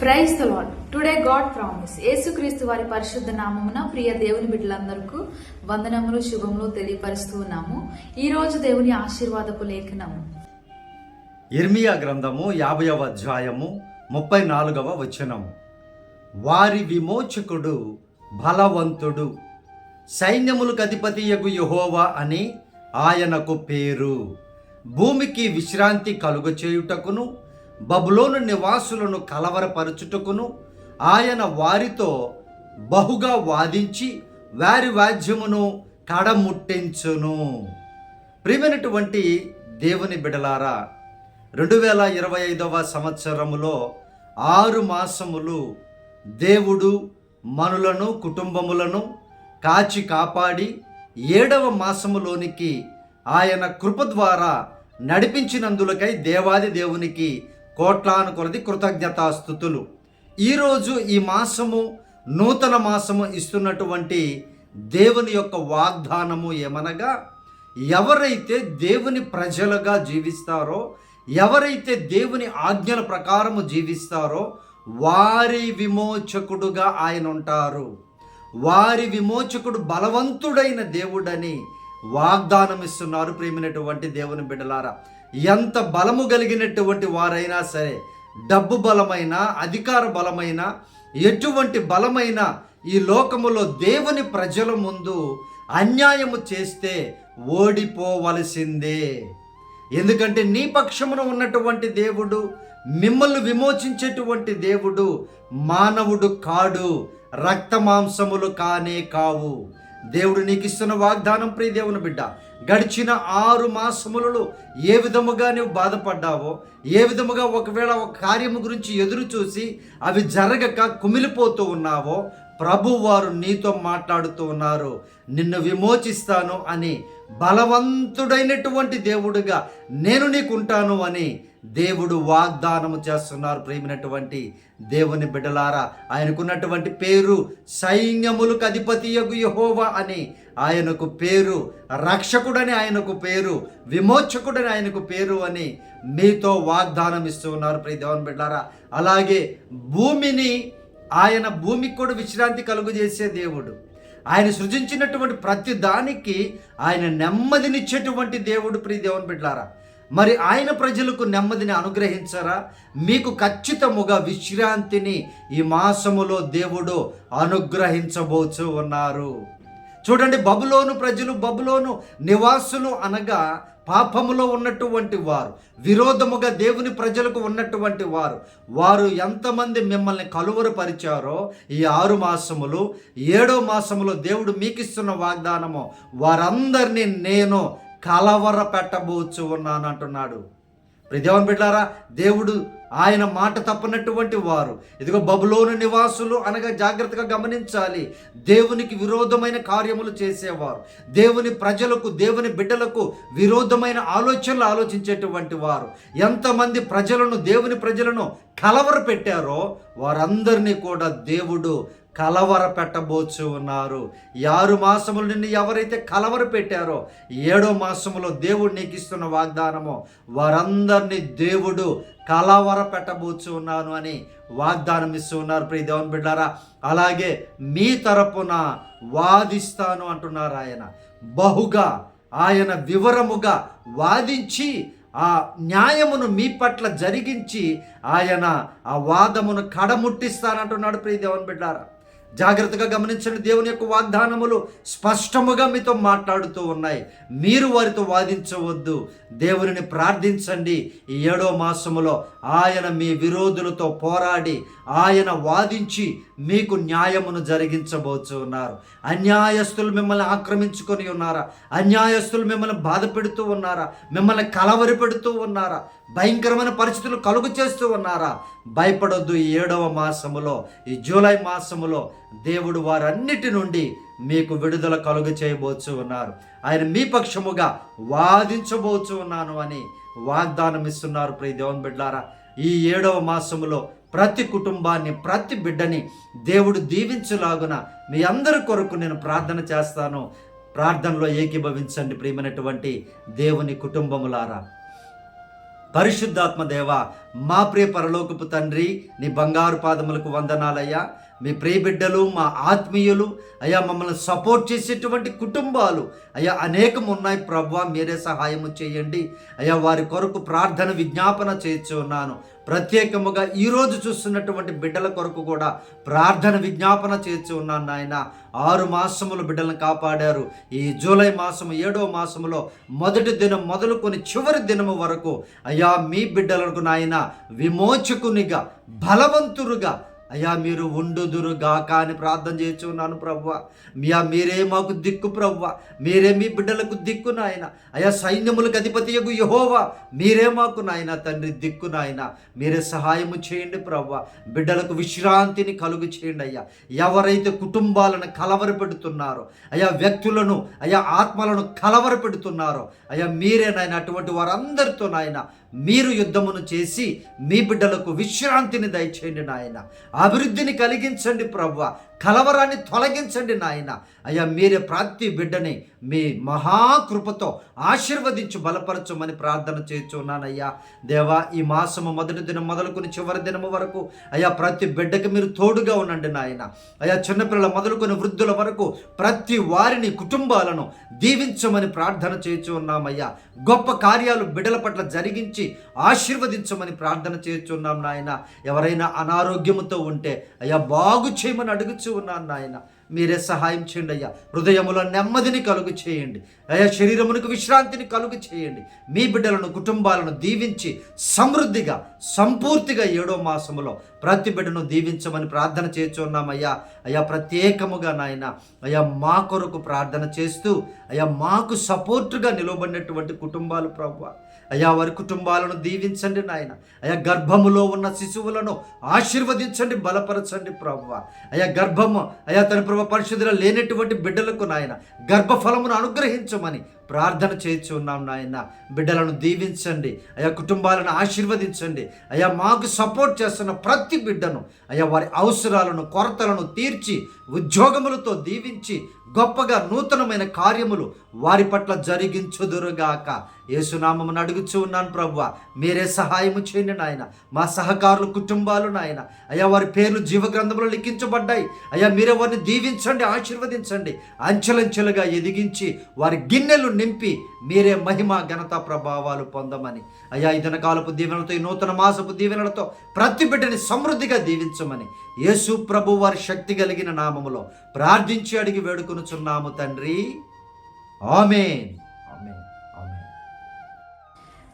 Praise the Lord today God promise యేసుక్రీస్తు వారి పరిశుద్ధ నామమున ప్రియ దేవుని బిడ్డలందరికీ వందనములు శుభములు తెలియపరుస్తూ ఉన్నాము. ఈ రోజు దేవుని ఆశీర్వాదపు లేఖనము. ఇర్మియా గ్రంథము యాభైవ అధ్యాయము ముప్పై నాలుగవ వచనము. వారి విమోచకుడు బలవంతుడు సైన్యములకు అధిపతి యగు యహోవా అని ఆయనకు పేరు. భూమికి విశ్రాంతి కలుగచేయుటకును బబులోను నివాసులను కలవరపరచుటకును ఆయన వారితో బహుగా వాదించి వారి వాద్యమును కడముట్టించును. ప్రియమైనటువంటి దేవుని బిడలారా రెండు వేల ఇరవై ఐదవ సంవత్సరములో ఆరు మాసములు దేవుడు మనులను కుటుంబములను కాచి కాపాడి ఏడవ మాసములోనికి ఆయన కృప ద్వారా నడిపించినందులకై దేవాది దేవునికి కోట్లాను కొలది కృతజ్ఞతాస్థుతులు ఈరోజు ఈ మాసము నూతన మాసము ఇస్తున్నటువంటి దేవుని యొక్క వాగ్దానము ఏమనగా ఎవరైతే దేవుని ప్రజలుగా జీవిస్తారో ఎవరైతే దేవుని ఆజ్ఞల ప్రకారము జీవిస్తారో వారి విమోచకుడుగా ఆయన ఉంటారు. వారి విమోచకుడు బలవంతుడైన దేవుడని వాగ్దానం ఇస్తున్నారు ప్రేమినటువంటి దేవుని బిడ్డలారా. ఎంత బలము కలిగినటువంటి వారైనా సరే డబ్బు బలమైన అధికార బలమైన ఎటువంటి బలమైన ఈ లోకములో దేవుని ప్రజల ముందు అన్యాయము చేస్తే ఓడిపోవలసిందే. ఎందుకంటే నీ పక్షమున ఉన్నటువంటి దేవుడు మిమ్మల్ని విమోచించేటువంటి దేవుడు మానవుడు కాడు రక్త మాంసములు కానే కావు. దేవుడు నీకు ఇస్తున్న వాగ్దానం ప్రియ దేవుని బిడ్డ గడిచిన ఆరు మాసములలో ఏ విధముగా నువ్వు బాధపడ్డావో ఏ విధముగా ఒకవేళ ఒక కార్యము గురించి ఎదురు చూసి అవి జరగక కుమిలిపోతూ ఉన్నావో ప్రభు వారు నీతో మాట్లాడుతూ ఉన్నారు. నిన్ను విమోచిస్తాను అని బలవంతుడైనటువంటి దేవుడుగా నేను నీకుంటాను అని దేవుడు వాగ్దానము చేస్తున్నారు ప్రేమినటువంటి దేవుని బిడ్డలారా. ఆయనకున్నటువంటి పేరు సైన్యములకు అధిపతి యగు యహోవా అని ఆయనకు పేరు రక్షకుడని ఆయనకు పేరు విమోచకుడని ఆయనకు పేరు అని మీతో వాగ్దానం ఇస్తూ ఉన్నారు ప్రియ దేవుని బిడ్డారా అలాగే భూమిని ఆయన భూమికి కూడా విశ్రాంతి కలుగు చేసే దేవుడు. ఆయన సృజించినటువంటి ప్రతి దానికి ఆయన నెమ్మదినిచ్చేటువంటి దేవుడు ప్రియ దేవుని బిడ్డారా మరి ఆయన ప్రజలకు నెమ్మదిని అనుగ్రహించరా? మీకు ఖచ్చితముగా విశ్రాంతిని ఈ మాసములో దేవుడు అనుగ్రహించబోచు ఉన్నారు. చూడండి బబులోను ప్రజలు బబులోను నివాసులు అనగా పాపములో ఉన్నటువంటి వారు విరోధముగా దేవుని ప్రజలకు ఉన్నటువంటి వారు. వారు ఎంతమంది మిమ్మల్ని కలువరపరిచారో ఈ ఆరు మాసములు ఏడో మాసములో దేవుడు మీకిస్తున్న వాగ్దానము వారందరినీ నేను కలవర పెట్టబోచు ఉన్నాను అంటున్నాడు ప్రదేవన్ బిడ్డారా దేవుడు ఆయన మాట తప్పనటువంటి వారు. ఇదిగో బబులోను నివాసులు అనగా జాగ్రత్తగా గమనించాలి. దేవునికి విరోధమైన కార్యములు చేసేవారు. దేవుని ప్రజలకు దేవుని బిడ్డలకు విరోధమైన ఆలోచనలు ఆలోచించేటువంటి వారు. ఎంతమంది ప్రజలను దేవుని ప్రజలను కలవర పెట్టారో వారందరినీ కూడా దేవుడు కలవర పెట్టబోచు ఉన్నారు. ఆరు మాసములు నిన్ను ఎవరైతే కలవర పెట్టారో ఏడో మాసములో దేవుడు నీకు ఇస్తున్న వాగ్దానము వారందరినీ దేవుడు కలవర పెట్టబోచు ఉన్నాను అని వాగ్దానం ఇస్తూ ఉన్నారు. ప్రియ దేవుని బిడ్డారా అలాగే మీ తరపున వాదిస్తాను అంటున్నారు ఆయన. బహుగా ఆయన వివరముగా వాదించి ఆ న్యాయమును మీ పట్ల జరిగించి ఆయన ఆ వాదమును కడముట్టిస్తానంటున్నాడు ప్రియ దేవుని బిడ్డారా. జాగ్రత్తగా గమనించండి దేవుని యొక్క వాగ్దానములు స్పష్టముగా మీతో మాట్లాడుతూ ఉన్నాయి. మీరు వారితో వాదించవద్దు. దేవుని ప్రార్థించండి. ఈ ఏడో మాసములో ఆయన మీ విరోధులతో పోరాడి ఆయన వాదించి మీకు న్యాయమును జరిగించబోచు ఉన్నారు. అన్యాయస్తులు మిమ్మల్ని ఆక్రమించుకొని ఉన్నారా? అన్యాయస్తులు మిమ్మల్ని బాధ పెడుతూ ఉన్నారా? మిమ్మల్ని కలవరి పెడుతూ ఉన్నారా? భయంకరమైన పరిస్థితులు కలుగు చేస్తూ ఉన్నారా? భయపడొద్దు ఈ ఏడవ మాసములో ఈ జూలై మాసములో దేవుడు వారన్నిటి నుండి మీకు విడుదల కలుగు చేయబోచు ఉన్నారు. ఆయన మీ పక్షముగా వాదించబోచు ఉన్నాను అని వాగ్దానం ఇస్తున్నారు. ప్రియ దేవన్ బిడ్డారా ఈ ఏడవ మాసములో ప్రతి కుటుంబాన్ని ప్రతి బిడ్డని దేవుడు దీవించులాగున మీ అందరి కొరకు నేను ప్రార్థన చేస్తాను. ప్రార్థనలో ఏకీభవించండి ప్రియమైనటువంటి దేవుని కుటుంబములారా. పరిశుద్ధాత్మ దేవ మా ప్రియ పరలోకపు తండ్రి నీ బంగారు పాదములకు వందనాలయ్యా. మీ ప్రియ బిడ్డలు మా ఆత్మీయులు అయ్యా మమ్మల్ని సపోర్ట్ చేసేటువంటి కుటుంబాలు అయ్యా అనేకం ఉన్నాయి ప్రభా మీరే సహాయము చేయండి. అయ్యా వారి కొరకు ప్రార్థన విజ్ఞాపన చేస్తున్నాను. ఉన్నాను ప్రత్యేకముగా ఈరోజు చూస్తున్నటువంటి బిడ్డల కొరకు కూడా ప్రార్థన విజ్ఞాపన చేర్చి ఉన్నాను నాయన. ఆరు మాసములు బిడ్డలను కాపాడారు. ఈ జూలై మాసము ఏడో మాసములో మొదటి దినం మొదలుకొని చివరి దినము వరకు అయ్యా మీ బిడ్డలకు నాయన విమోచకునిగా బలవంతురుగా అయ్యా మీరు ఉండుదురుగాక అని ప్రార్థన చేస్తున్నాను ప్రవ్వ మియా మీరే మాకు దిక్కు ప్రవ్వ మీరే మీ బిడ్డలకు దిక్కు నాయన. అయ్యా సైన్యములకు అధిపతియగు యహోవా. మీరే మాకు నాయన తండ్రి దిక్కు నాయన. మీరే సహాయము చేయండి ప్రవ్వ బిడ్డలకు విశ్రాంతిని కలుగు చేయండి అయ్యా. ఎవరైతే కుటుంబాలను కలవరపెడుతున్నారో అయ్యా వ్యక్తులను అయ్యా ఆత్మలను కలవరపెడుతున్నారో అయ్యా మీరే నాయన అటువంటి వారందరితో నాయన మీరు యుద్ధమును చేసి మీ బిడ్డలకు విశ్రాంతిని దయచేయండి నాయన. అభివృద్ధిని కలిగించండి ప్రవ్వ. కలవరాన్ని తొలగించండి నాయన. అయ్యా మీరే ప్రతి బిడ్డని మీ మహాకృపతో ఆశీర్వదించి బలపరచమని ప్రార్థన చేస్తున్నానయ్యా. దేవా ఈ మాసము మొదటి దినం మొదలుకొని చివరి దినము వరకు అయ్యా ప్రతి బిడ్డకి మీరు తోడుగా ఉండండి నాయన. అయ్యా చిన్నపిల్లల మొదలుకొని వృద్ధుల వరకు ప్రతి వారిని కుటుంబాలను దీవించమని ప్రార్థన చేస్తున్నామయ్యా. గొప్ప కార్యాలు బిడ్డల పట్ల జరిగించి ఆశీర్వదించమని ప్రార్థన చేస్తున్నాం నాయన. ఎవరైనా అనారోగ్యముతో ఉంటే అయ్యా బాగు చేయమని అడుగుచూ ఉన్నాను నాయన. మీరే సహాయం చేయండి అయ్యా. హృదయములో నెమ్మదిని కలుగు చేయండి. అయ్యా శరీరమునకు విశ్రాంతిని కలుగు చేయండి. మీ బిడ్డలను కుటుంబాలను దీవించి సమృద్ధిగా సంపూర్తిగా ఏడో మాసములో ప్రతి బిడ్డను దీవించమని ప్రార్థన చేస్తున్నామయ్యా అయ్యా. ప్రత్యేకముగా నాయన అయ్యా మా కొరకు ప్రార్థన చేస్తూ అయ్యా మాకు సపోర్టుగా నిలవబడినటువంటి కుటుంబాలు ప్రభావ అయ్యా వారి కుటుంబాలను దీవించండి నాయన. అయ్యా గర్భములో ఉన్న శిశువులను ఆశీర్వదించండి బలపరచండి ప్రభు అయ్యా గర్భము అయ్యా తన ప్రభు పరిశుద్ధులు లేనటువంటి బిడ్డలకు నాయన గర్భఫలమును అనుగ్రహించమని ప్రార్థన చేయించి ఉన్నాం నాయన. బిడ్డలను దీవించండి. అయ్యా కుటుంబాలను ఆశీర్వదించండి. అయ్యా మాకు సపోర్ట్ చేస్తున్న ప్రతి బిడ్డను అయ్యా వారి అవసరాలను కొరతలను తీర్చి ఉద్యోగములతో దీవించి గొప్పగా నూతనమైన కార్యములు వారి పట్ల జరిగించుదురుగాక. యేసునామమును అడుగుచూ ఉన్నాను ప్రభువ. మీరే సహాయము చేయండి నాయన. మా సహకారులు కుటుంబాలు నాయన. అయ్యా వారి పేర్లు జీవగ్రంథంలో లిఖించబడ్డాయి. అయ్యా మీరే వారిని దీవించండి ఆశీర్వదించండి. అంచెలంచెలుగా ఎదిగించి వారి గిన్నెలు నింపి మీరే మహిమ ఘనత ప్రభావాలు పొందమని. అయ్యా ఈ దినకాలపు దీవెనలతో ఈ నూతన మాసపు దీవెనలతో ప్రతి బిడ్డని సమృద్ధిగా దీవించమని. యేసు ప్రభు వారి శక్తి కలిగిన నామములో ప్రార్థించి అడిగి వేడుకొనుచున్నాము తండ్రి. ఆమెన్.